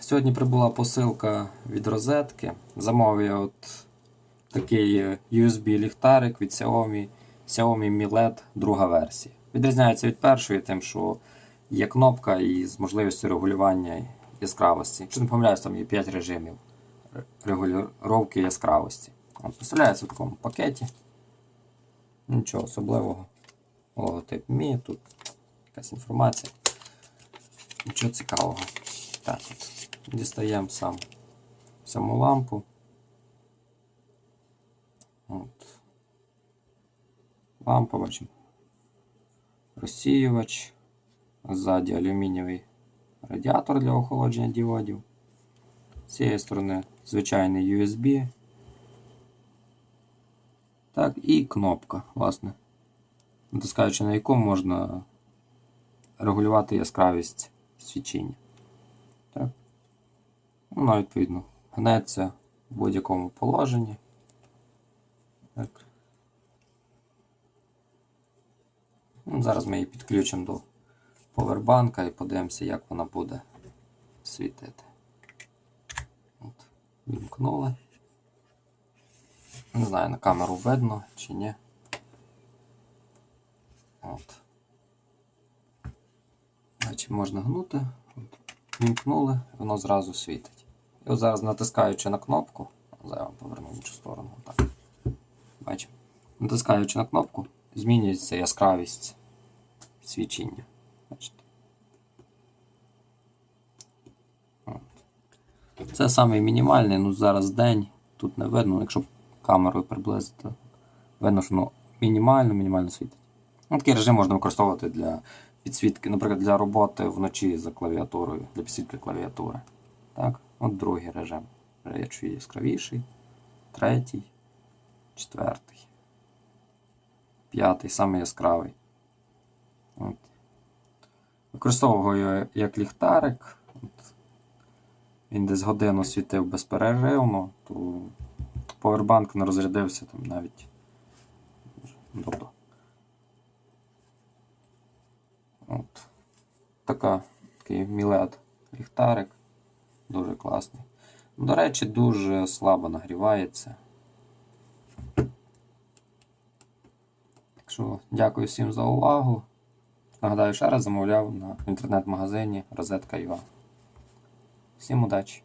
Сьогодні прибула посилка від розетки. Замовив я от такий е, USB-ліхтарик від Xiaomi, Xiaomi Mi LED друга версія. Відрізняється від першої, тим, що є кнопка і з можливістю регулювання яскравості. Якщо не помиляюсь, там є 5 режимів регулювання яскравості. От, Поставляється в такому пакеті. Нічого особливого. Логотип Mi, тут якась інформація. Нічого цікавого. Так. Дістаємо сам саму лампу. От. Лампа бачимо. Розсіювач. Ззаді алюмінієвий радіатор для охолодження діодів. З цієї сторони звичайний USB. Так, і кнопка, власне. Натискаючи на яку можна регулювати яскравість свічення. Вона, відповідно, гнеться в будь-якому положенні. Так. Ну, зараз ми її підключимо до повербанка і подивимося, як вона буде світити. От, Вімкнули. Не знаю, на камеру видно чи ні. От. Значить, можна гнути. От. Вімкнули, воно зразу світить. І от зараз натискаючи на кнопку, зараз поверну в іншу сторону. Так. Бачимо. Натискаючи на кнопку, змінюється яскравість свічення. Бачите? От. Це самий мінімальний, ну зараз день, тут не видно, якщо камерою приблизити, видно, що воно мінімально, мінімально світить. Ну, такий режим можна використовувати для підсвітки, наприклад, для роботи вночі за клавіатурою, для підсвітки клавіатури. Так? От другий режим. Якщо яскравіший, третій, четвертий, п'ятий, самий яскравий. От. Використовував його як ліхтарик. От. Він десь годину світив безперервно, то повербанк не розрядився там навіть. Тобто, От. Така, такий мілет ліхтарик. Дуже класний. До речі, дуже слабо нагрівається. Так що, дякую всім за увагу. Нагадаю, ще раз замовляв на інтернет-магазині Розетка.ua. Всім удачі!